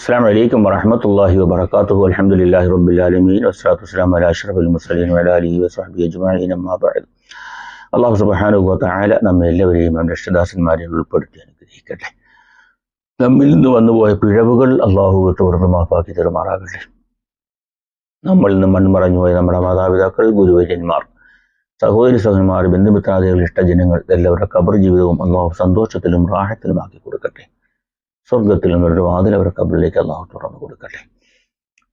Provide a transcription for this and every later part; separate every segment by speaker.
Speaker 1: അസ്സാം വലൈക്കും വറഹമത്തല്ലാഹി വബർക്കാത്തു അലഹമുല്ലാഹി റബുലാലമീൻ വസ്സാത്തു വസ്ലാം അല അഷ്റഫുൽ മുസ്ലിം അല അലി വസ്ഹാബി അജ്മാൻ അമ്മാബാദ് അള്ളാഹു സുബാനുഗോത്തായ നമ്മെ എല്ലാവരെയും നമ്മുടെ ഇഷ്ടദാസന്മാരെയും ഉൾപ്പെടുത്തി അനുഗ്രഹിക്കട്ടെ. നമ്മിൽ നിന്ന് വന്നുപോയ പിഴവുകൾ അള്ളാഹു വിട്ട് വെറുതെ മാപ്പാക്കി തെരുമാറാകട്ടെ. നമ്മളിൽ നിന്ന് മൺമറഞ്ഞുപോയ നമ്മുടെ മാതാപിതാക്കൾ ഗുരുവര്യന്മാർ സഹോദരി സഹോദരന്മാർ ബന്ധുമിത്രാദികൾ ഇഷ്ടജനങ്ങൾ എല്ലാവരുടെ കബർ ജീവിതവും അള്ളാഹു സന്തോഷത്തിലും റാഹത്തിലുമാക്കി കൊടുക്കട്ടെ. സ്വർഗത്തിൽ നിന്നൊരു വാതിൽ അവരുടെ കബറിലേക്ക് അള്ളാഹു തുറന്നു കൊടുക്കട്ടെ.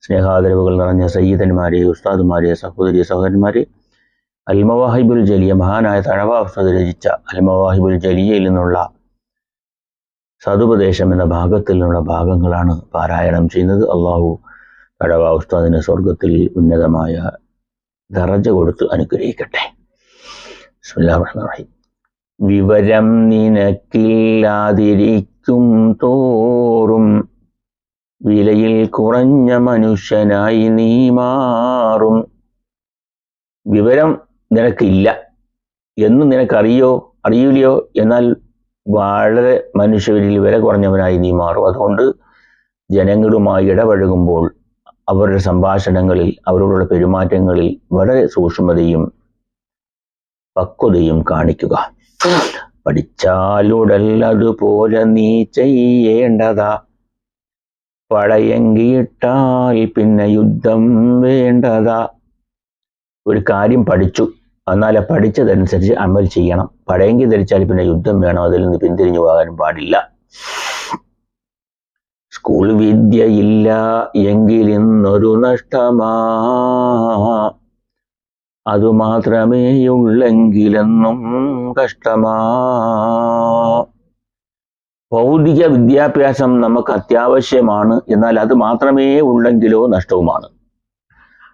Speaker 1: സ്നേഹാദരവുകൾ നിറഞ്ഞ സയ്യിദന്മാരെ ഉസ്താദുമാരെ സഹോദരി സഹോദരന്മാരെ അൽമവാഹിബുൽ ജലിയ മഹാനായ തഴവ ഉസ്താദ് രചിച്ച അൽമവാഹിബുൽ ജലിയയിൽ നിന്നുള്ള സതുപദേശം എന്ന ഭാഗത്തിൽ നിന്നുള്ള ഭാഗങ്ങളാണ് പാരായണം ചെയ്യുന്നത്. അള്ളാഹു തഴവ ഉസ്താദിന് സ്വർഗത്തിൽ ഉന്നതമായ ദറജ കൊടുത്ത് അനുഗ്രഹിക്കട്ടെ. വിവരം നിനക്കില്ലാതിരിക്കും തോറും. വിലയിൽ കുറഞ്ഞ മനുഷ്യനായി നീ മാറും. വിവരം നിനക്കില്ല. എന്ന് നിനക്കറിയോ? അറിയില്ലയോ? എന്നാൽ വളരെ മനുഷ്യരിൽ വില കുറഞ്ഞവനായി നീ മാറും. അതുകൊണ്ട് ജനങ്ങളുമായി ഇടപഴകുമ്പോൾ അവരുടെ സംഭാഷണങ്ങളിൽ അവരോടുള്ള പെരുമാറ്റങ്ങളിൽ വളരെ സൂക്ഷ്മതയും പക്വതയും കാണിക്കുക. പഠിച്ചാലുടല്ലതുപോലെ നീ ചെയ്യേണ്ടതാ. പടയങ്കിയിട്ടാൽ പിന്നെ യുദ്ധം വേണ്ടതാ. ഒരു കാര്യം പഠിച്ചു. എന്നാൽ പഠിച്ചതനുസരിച്ച് അമൽ ചെയ്യണം. പടയങ്കി ധരിച്ചാൽ പിന്നെ യുദ്ധം വേണം. അതിൽ നിന്ന് പിന്തിരിഞ്ഞു പോകാനും പാടില്ല. സ്കൂൾ വിദ്യയില്ല എങ്കിൽ ഇന്നൊരു നഷ്ടമാ. അതുമാത്രമേയുള്ളെങ്കിലെന്നും കഷ്ടമാ. ഭൗതിക വിദ്യാഭ്യാസം നമുക്ക് അത്യാവശ്യമാണ് എന്നാൽ അത് മാത്രമേ ഉള്ളെങ്കിലോ നഷ്ടവുമാണ്.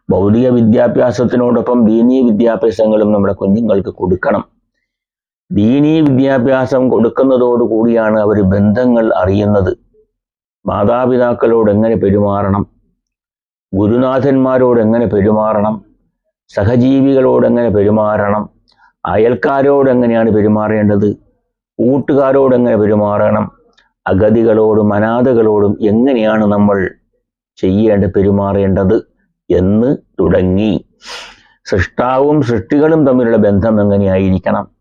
Speaker 1: ഭൗതിക വിദ്യാഭ്യാസത്തിനോടൊപ്പം ദീനീ വിദ്യാഭ്യാസങ്ങളും നമ്മുടെ കുഞ്ഞുങ്ങൾക്ക് കൊടുക്കണം. ദീനീ വിദ്യാഭ്യാസം കൊടുക്കുന്നതോടു കൂടിയാണ് അവർ ബന്ധങ്ങൾ അറിയുന്നത്. മാതാപിതാക്കളോട് എങ്ങനെ പെരുമാറണം? ഗുരുനാഥന്മാരോട് എങ്ങനെ പെരുമാറണം? സഹജീവികളോട് എങ്ങനെ പെരുമാറണം? അയൽക്കാരോട് എങ്ങനെയാണ് പെരുമാറേണ്ടത്? കൂട്ടുകാരോട് എങ്ങനെ പെരുമാറണം? അഗതികളോടും അനാഥകളോടും എങ്ങനെയാണ് നമ്മൾ ചെയ്യേണ്ട പെരുമാറേണ്ടത് എന്ന് തുടങ്ങി. സൃഷ്ടാവും സൃഷ്ടികളും തമ്മിലുള്ള ബന്ധം എങ്ങനെയായിരിക്കണം?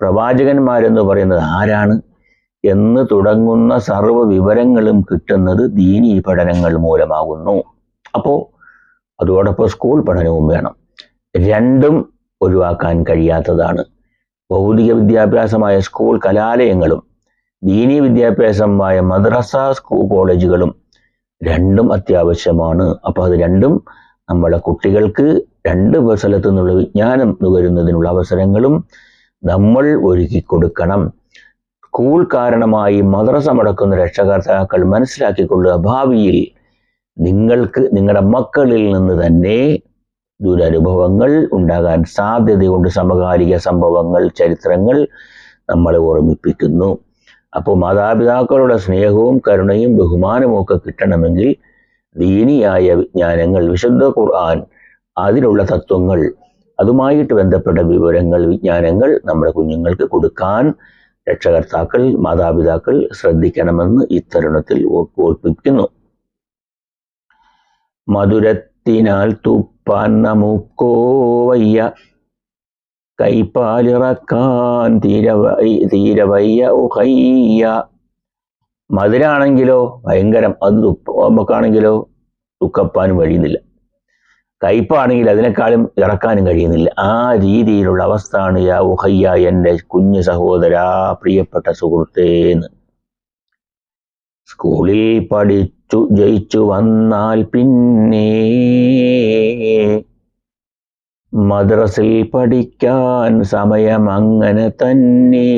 Speaker 1: പ്രവാചകന്മാരെന്ന് പറയുന്നത് ആരാണ്? എന്ന് തുടങ്ങുന്ന സർവ വിവരങ്ങളും കിട്ടുന്നത് ദീനീ പഠനങ്ങൾ മൂലമാകുന്നു. അപ്പോൾ അതോടൊപ്പം സ്കൂൾ പഠനവും വേണം. രണ്ടും ഒഴിവാക്കാൻ കഴിയാത്തതാണ്. ഭൗതിക വിദ്യാഭ്യാസമായ സ്കൂൾ കലാലയങ്ങളും ദീനി വിദ്യാഭ്യാസമായ മദ്രസ സ്കൂൾ കോളേജുകളും രണ്ടും അത്യാവശ്യമാണ്. അപ്പോൾ അത് രണ്ടും നമ്മുടെ കുട്ടികൾക്ക് രണ്ട് സ്ഥലത്തു നിന്നുള്ള വിജ്ഞാനം നുകരുന്നതിനുള്ള അവസരങ്ങളും നമ്മൾ ഒരുക്കി കൊടുക്കണം. സ്കൂൾ കാരണമായി മദ്രസ മുടക്കുന്ന രക്ഷകർത്താക്കൾ മനസ്സിലാക്കിക്കൊള്ളുക ഭാവിയിൽ നിങ്ങൾക്ക് നിങ്ങളുടെ മക്കളിൽ നിന്ന് തന്നെ ദുരനുഭവങ്ങൾ ഉണ്ടാകാൻ സാധ്യതയുണ്ട്. സമകാലിക സംഭവങ്ങൾ ചരിത്രങ്ങൾ നമ്മളെ ഓർമ്മിപ്പിക്കുന്നു. അപ്പോൾ മാതാപിതാക്കളുടെ സ്നേഹവും കരുണയും ബഹുമാനവും ഒക്കെ കിട്ടണമെങ്കിൽ ദീനിയായ വിജ്ഞാനങ്ങൾ വിശുദ്ധ ഖുർആൻ അതിലുള്ള തത്വങ്ങൾ അതുമായിട്ട് ബന്ധപ്പെട്ട വിവരങ്ങൾ വിജ്ഞാനങ്ങൾ നമ്മുടെ കുഞ്ഞുങ്ങൾക്ക് കൊടുക്കാൻ രക്ഷകർത്താക്കൾ മാതാപിതാക്കൾ ശ്രദ്ധിക്കണമെന്ന് ഇത്തരുണത്തിൽ ഓർപ്പിക്കുന്നു. മധുരത്തിനാൽ തുപ്പാൻ നമുക്കോവയ്യ കൈപ്പാലിറക്കാൻ തീരവൈ തീരവയ്യ ഉഹയ്യ. മധുരാണെങ്കിലോ ഭയങ്കരം. അത് തുപ്പ നമുക്കാണെങ്കിലോ കഴിയുന്നില്ല. കയ്പാണെങ്കിൽ അതിനേക്കാളും ഇറക്കാനും കഴിയുന്നില്ല. ആ രീതിയിലുള്ള അവസ്ഥയാണ് യാ ഉഹയ്യ എന്റെ കുഞ്ഞു സഹോദരാ പ്രിയപ്പെട്ട സുഹൃത്തേന്ന് സ്കൂളിൽ പഠിച്ചു ജയിച്ചു ജയിച്ചു വന്നാൽ പിന്നെ മദ്രസിൽ പഠിക്കാൻ സമയം അങ്ങനെ തന്നെ.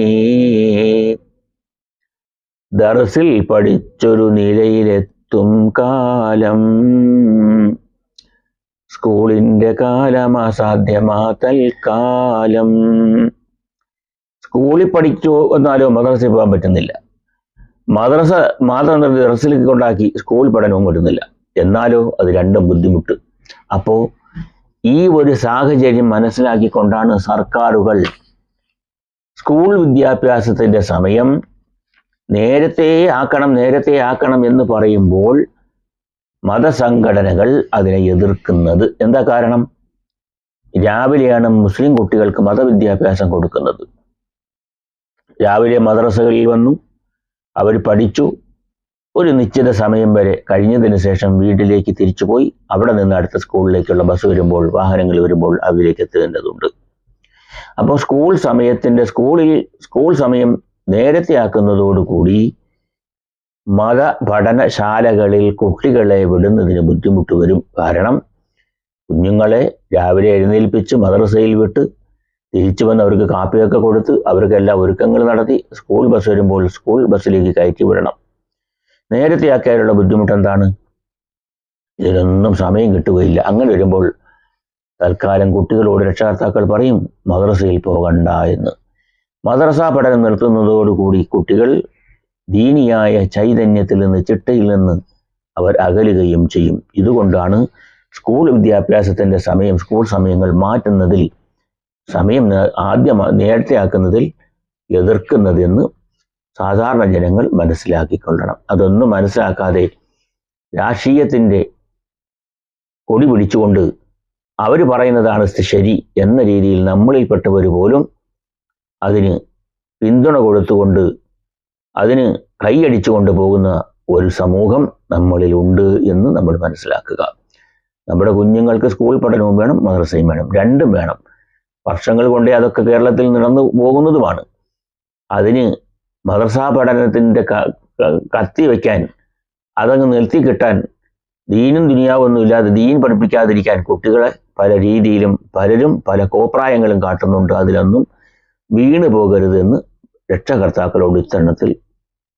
Speaker 1: ദർസിൽ പഠിച്ചൊരു നിലയിലെത്തും കാലം. സ്കൂളിന്റെ കാലം അസാധ്യമാ തൽക്കാലം. സ്കൂളിൽ പഠിച്ചു എന്നാലും മദ്രസയിൽ പോകാൻ പറ്റുന്നില്ല. മദ്രസ മാത്രം ദർസിലേക്ക് കൊണ്ടാക്കി സ്കൂൾ പഠനവും പറ്റുന്നില്ല എന്നാലോ അത് രണ്ടും ബുദ്ധിമുട്ട്. അപ്പോൾ ഈ ഒരു സാഹചര്യം മനസ്സിലാക്കിക്കൊണ്ടാണ് സർക്കാരുകൾ സ്കൂൾ വിദ്യാഭ്യാസത്തിന്റെ സമയം നേരത്തെ ആക്കണം നേരത്തെ ആക്കണം എന്ന് പറയുമ്പോൾ മതസംഘടനകൾ അതിനെ എതിർക്കുന്നത്. എന്താ കാരണം? രാവിലെയാണ് മുസ്ലിം കുട്ടികൾക്ക് മതവിദ്യാഭ്യാസം കൊടുക്കുന്നത്. രാവിലെ മദ്രസകളിൽ വന്നു അവർ പഠിച്ചു. ഒരു നിശ്ചിത സമയം വരെ കഴിഞ്ഞതിന് ശേഷം വീട്ടിലേക്ക് തിരിച്ചുപോയി അവിടെ നിന്ന് അടുത്ത സ്കൂളിലേക്കുള്ള ബസ് വരുമ്പോൾ വാഹനങ്ങൾ വരുമ്പോൾ അവരിലേക്ക് എത്തേണ്ടതുണ്ട്. അപ്പോൾ സ്കൂൾ സമയത്തിന്റെ സ്കൂളിൽ സ്കൂൾ സമയം നേരത്തെ ആക്കുന്നതോടുകൂടി മത പഠനശാലകളിൽ കുട്ടികളെ വിടുന്നതിന് ബുദ്ധിമുട്ട് വരും. കാരണം കുഞ്ഞുങ്ങളെ രാവിലെ എഴുന്നേൽപ്പിച്ച് മദ്രസയിൽ വിട്ട് തിരിച്ചു വന്ന് അവർക്ക് കാപ്പിയൊക്കെ കൊടുത്ത് അവർക്ക് എല്ലാ ഒരുക്കങ്ങൾ നടത്തി സ്കൂൾ ബസ് വരുമ്പോൾ സ്കൂൾ ബസ്സിലേക്ക് കയറ്റി വിടണം. നേരത്തെ ആക്കിയാലുള്ള ബുദ്ധിമുട്ട് എന്താണ്? ഇതിനൊന്നും സമയം കിട്ടുകയില്ല. അങ്ങനെ വരുമ്പോൾ തൽക്കാലം കുട്ടികളോട് രക്ഷകർത്താക്കൾ പറയും മദ്രസയിൽ പോകണ്ട എന്ന്. മദ്രസ പഠനം നിർത്തുന്നതോടുകൂടി കുട്ടികൾ ദീനിയായ ചൈതന്യത്തിൽ നിന്ന് ചിട്ടയിൽ നിന്ന് അവർ അകലുകയും ചെയ്യും. ഇതുകൊണ്ടാണ് സ്കൂൾ വിദ്യാഭ്യാസത്തിന്റെ സമയം സ്കൂൾ സമയങ്ങൾ മാറ്റുന്നതിൽ സമയം ആദ്യം നേരത്തെ ആക്കുന്നതിൽ എതിർക്കുന്നതെന്ന് സാധാരണ ജനങ്ങൾ മനസ്സിലാക്കിക്കൊള്ളണം. അതൊന്നും മനസ്സിലാക്കാതെ രാഷ്ട്രീയത്തിന്റെ കൊടി പിടിച്ചുകൊണ്ട് അവർ പറയുന്നതാണ് ശരി എന്ന രീതിയിൽ നമ്മളിൽപ്പെട്ടവർ പോലും അതിന് പിന്തുണ കൊടുത്തുകൊണ്ട് അതിന് കൈയടിച്ചുകൊണ്ട് പോകുന്ന ഒരു സമൂഹം നമ്മളിലുണ്ട് എന്ന് നമ്മൾ മനസ്സിലാക്കുക. നമ്മുടെ കുഞ്ഞുങ്ങൾക്ക് സ്കൂൾ പഠനവും വേണം മദ്രസയും വേണം രണ്ടും വേണം. വർഷങ്ങൾ കൊണ്ടേ അതൊക്കെ കേരളത്തിൽ നടന്നു പോകുന്നതുമാണ്. അതിന് മദർസാ പഠനത്തിന്റെ കത്തി വയ്ക്കാൻ അതങ്ങ് നിർത്തി കിട്ടാൻ ദീനും ദുനിയാവൊന്നും ഇല്ലാതെ ദീൻ പഠിപ്പിക്കാതിരിക്കാൻ കുട്ടികളെ പല രീതിയിലും പലരും പല കോപ്രായങ്ങളും കാട്ടുന്നുണ്ട്. അതിലൊന്നും വീണു പോകരുത് എന്ന് രക്ഷകർത്താക്കളോട് ഇത്തരണത്തിൽ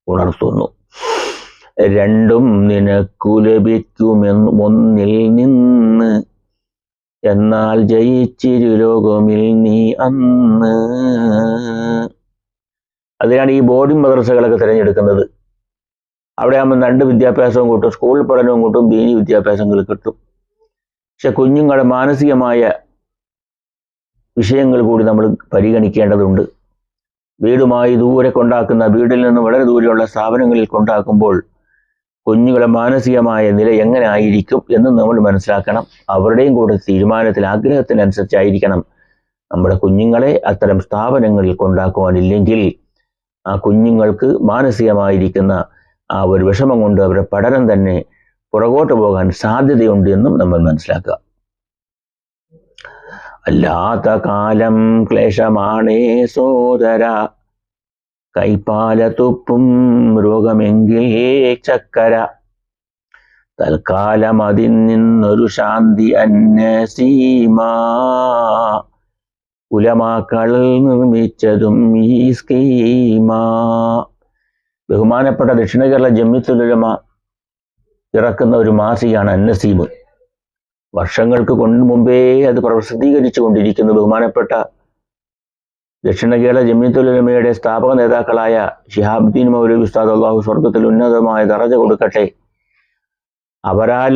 Speaker 1: ഉണർത്തുന്നു. രണ്ടും നിനക്കു ലഭിക്കുമെന്ന് ഒന്നിൽ നിന്ന് എന്നാൽ ജയിച്ചിരു ലോകമിൽ നീ അന്ന്. അതിനാണ് ഈ ബോർഡിംഗ് മദ്രസകളൊക്കെ തിരഞ്ഞെടുക്കുന്നത്. അവിടെ ആകുമ്പോൾ രണ്ട് വിദ്യാഭ്യാസവും കിട്ടും സ്കൂൾ പഠനവും കിട്ടും ബീനി വിദ്യാഭ്യാസങ്ങൾ കിട്ടും. പക്ഷെ കുഞ്ഞുങ്ങളുടെ മാനസികമായ വിഷയങ്ങൾ കൂടി നമ്മൾ പരിഗണിക്കേണ്ടതുണ്ട്. വീടുമായി ദൂരെ കൊണ്ടാക്കുന്ന വീടിൽ നിന്ന് വളരെ ദൂരെയുള്ള സ്ഥാപനങ്ങളിൽ കൊണ്ടാക്കുമ്പോൾ കുഞ്ഞുങ്ങളുടെ മാനസികമായ നില എങ്ങനെ ആയിരിക്കും എന്ന് നമ്മൾ മനസ്സിലാക്കണം. അവരുടെയും കൂടെ തീരുമാനത്തിൽ ആഗ്രഹത്തിനനുസരിച്ചായിരിക്കണം നമ്മുടെ കുഞ്ഞുങ്ങളെ അത്തരം സ്ഥാപനങ്ങളിൽ കൊണ്ടാക്കുവാനില്ലെങ്കിൽ ആ കുഞ്ഞുങ്ങൾക്ക് മാനസികമായിരിക്കുന്ന ആ ഒരു വിഷമം കൊണ്ട് അവരുടെ പഠനം തന്നെ പുറകോട്ട് പോകാൻ സാധ്യതയുണ്ട് എന്നും നമ്മൾ മനസ്സിലാക്കുക. അല്ലാത്ത കാലം ക്ലേശമാണേ സോദര. കൈപ്പാല തുപ്പും രോഗമെങ്കിൽ ചക്കര. തൽക്കാലം അതിൽ നിന്നൊരു ശാന്തി അന്യസീമ ഉലമാക്കൾ നിർമ്മിച്ചതും ഈ സ്കീമ. ബഹുമാനപ്പെട്ട ദക്ഷിണ കേരള ജമ്മിത്തുലമ ഇറക്കുന്ന ഒരു മാസികയാണ് അന്നസീമ വർഷങ്ങൾക്ക് കൊണ്ട് മുമ്പേ അത് പ്രസിദ്ധീകരിച്ചു കൊണ്ടിരിക്കുന്നു ബഹുമാനപ്പെട്ട ദക്ഷിണ കേരള ജമീത്തുലമയുടെ സ്ഥാപക നേതാക്കളായ ഷിഹാബുദ്ദീൻ മൗലവി ഉസ്താദ് അള്ളാഹു സ്വർഗത്തിൽ ഉന്നതമായ ദറജ കൊടുക്കട്ടെ. അവരാൽ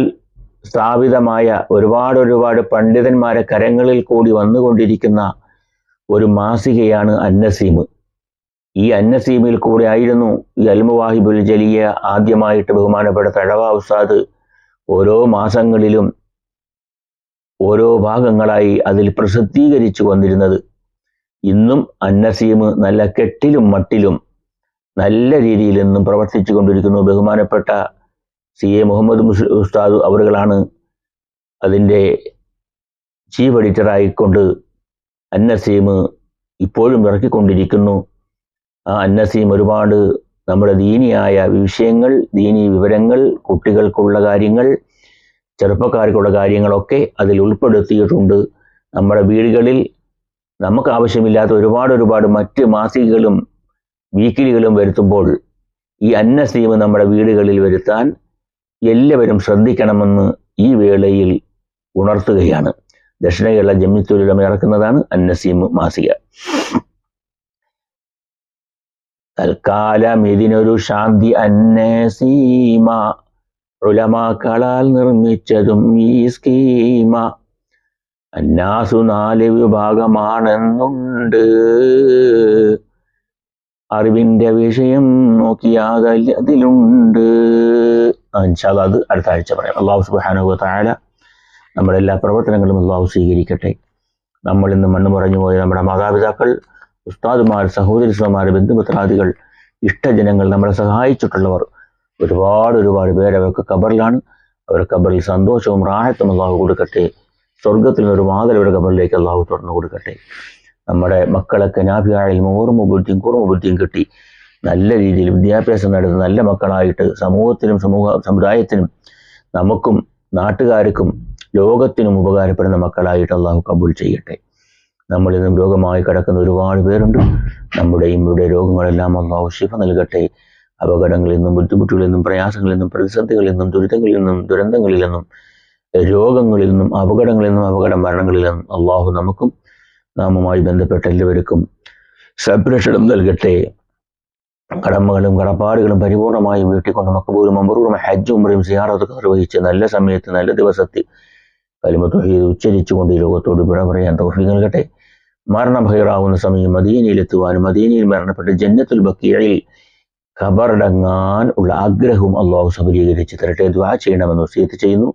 Speaker 1: സ്ഥാപിതമായ ഒരുപാട് ഒരുപാട് പണ്ഡിതന്മാരെ കരങ്ങളിൽ കൂടി വന്നുകൊണ്ടിരിക്കുന്ന ഒരു മാസികയാണ് അന്നസീമ്. ഈ അന്നസീമിൽ കൂടെ ആയിരുന്നു ഈ അൽമുവാഹിബുൽ ജലിയ ആദ്യമായിട്ട് ബഹുമാനപ്പെട്ട തഴവ ഉസ്താദ് ഓരോ മാസങ്ങളിലും ഓരോ ഭാഗങ്ങളായി അതിൽ പ്രസിദ്ധീകരിച്ചു വന്നിരുന്നത്. ഇന്നും അന്നസീം നല്ല കെട്ടിലും മട്ടിലും നല്ല രീതിയിൽ ഇന്നും പ്രവർത്തിച്ചു കൊണ്ടിരിക്കുന്നു. ബഹുമാനപ്പെട്ട സി എ മുഹമ്മദ് ഉസ്താദ് അവറുകളാണ് അതിന്റെ ചീഫ് എഡിറ്ററായിക്കൊണ്ട് അന്നസീം ഇപ്പോഴും ഇറക്കിക്കൊണ്ടിരിക്കുന്നു. ആ അന്നസീം ഒരുപാട് നമ്മുടെ ദീനിയായ വിഷയങ്ങൾ ദീനി വിവരങ്ങൾ കുട്ടികൾക്കുള്ള കാര്യങ്ങൾ ചെറുപ്പക്കാർക്കുള്ള കാര്യങ്ങളൊക്കെ അതിൽ ഉൾപ്പെടുത്തിയിട്ടുണ്ട്. നമ്മുടെ വീടുകളിൽ നമുക്ക് ആവശ്യമില്ലാത്ത ഒരുപാട് ഒരുപാട് മറ്റ് മാസികകളും വീക്കിലികളും വരുത്തുമ്പോൾ ഈ അന്നസീം നമ്മുടെ വീടുകളിൽ വരുത്താൻ എല്ലാവരും ശ്രദ്ധിക്കണമെന്ന് ഈ വേളയിൽ ഉണർത്തുകയാണ്. ദക്ഷിണ കേരള ജമ്മിത്തുലം ഇറക്കുന്നതാണ് അന്നസീം മാസിക. തൽക്കാലം ഇതിനൊരു ശാന്തി അന്നസീമ. ഉലമാക്കളാൽ നിർമ്മിച്ചതും ഈ സ്കീമ. അന്നാസു നാല് വിഭാഗമാണെന്നുണ്ട്. അറിവിന്റെ വിഷയം നോക്കിയാൽ അതിലുണ്ട്. അത് അടുത്ത ആഴ്ച പറയാം. അള്ളാഹു സുബാനുഭവ താഴെ നമ്മുടെ എല്ലാ പ്രവർത്തനങ്ങളും അള്ളാഹു സ്വീകരിക്കട്ടെ. നമ്മൾ ഇന്ന് മണ്ണ് പറഞ്ഞു പോയ നമ്മുടെ മാതാപിതാക്കൾ ഉസ്താദുമാർ സഹോദരിസ്വമാർ ബന്ധുമിത്രാദികൾ ഇഷ്ടജനങ്ങൾ നമ്മളെ സഹായിച്ചിട്ടുള്ളവർ ഒരുപാട് ഒരുപാട് പേര് അവർക്ക് കബറിലാണ് അവർ കബറിൽ സന്തോഷവും റാഹത്തും അള്ളാഹു കൊടുക്കട്ടെ. സ്വർഗത്തിൽ നിന്ന് ഒരു കബറിലേക്ക് അള്ളാഹു തുറന്നു കൊടുക്കട്ടെ. നമ്മുടെ മക്കളൊക്കെ നാഭിയായാലും ഓർമ്മ ബുദ്ധിയും കുറവ് ബുദ്ധിയും കിട്ടി. നല്ല രീതിയിൽ വിദ്യാഭ്യാസം നടത്തുന്ന നല്ല മക്കളായിട്ട് സമൂഹത്തിനും സമൂഹ സമുദായത്തിനും നമുക്കും നാട്ടുകാർക്കും ലോകത്തിനും ഉപകാരപ്പെടുന്ന മക്കളായിട്ട് അള്ളാഹു കബൂൽ ചെയ്യട്ടെ. നമ്മളിന്നും രോഗമായി കിടക്കുന്ന ഒരുപാട് പേരുണ്ട്. നമ്മുടെയും ഇവിടെ രോഗങ്ങളെല്ലാം അള്ളാഹു ശിഫ നൽകട്ടെ. അപകടങ്ങളിൽ നിന്നും ബുദ്ധിമുട്ടുകളിൽ നിന്നും പ്രയാസങ്ങളിൽ നിന്നും പ്രതിസന്ധികളിൽ നിന്നും ദുരിതങ്ങളിൽ നിന്നും ദുരന്തങ്ങളിൽ നിന്നും രോഗങ്ങളിൽ നിന്നും അപകടങ്ങളിൽ നിന്നും അപകട മരണങ്ങളിൽ നിന്നും അള്ളാഹു നമുക്കും നാമുമായി ബന്ധപ്പെട്ട എല്ലാവർക്കും സംരക്ഷണം നൽകട്ടെ. കടമകളും കടപ്പാടുകളും പരിപൂർണമായി വീട്ടിക്കൊണ്ട് മക്കബൂലും അമ്പറൂറും ഹജ്ജും ഉംറയും സിയാറത്തൊക്കെ നിർവഹിച്ച് നല്ല സമയത്ത് നല്ല ദിവസത്തിൽ കലിമത്തൊഹീദ് ഉച്ചരിച്ചുകൊണ്ട് ഈ ലോകത്തോട് വിട പറയാൻ തൗഫീഖ് നൽകട്ടെ. മരണം ഭൈറാവുന്ന സമയം മദീനയിലെത്തുവാനും മദീനയിൽ മരണപ്പെട്ട് ജന്നത്തുൽ ബക്കിയയിൽ ഖബറടങ്ങാൻ ഉള്ള ആഗ്രഹവും അള്ളാഹു സബലീകരിച്ച് തരട്ടെ. ദ്വാ ചെയ്യണമെന്ന് വസീയത്ത് ചെയ്യുന്നു.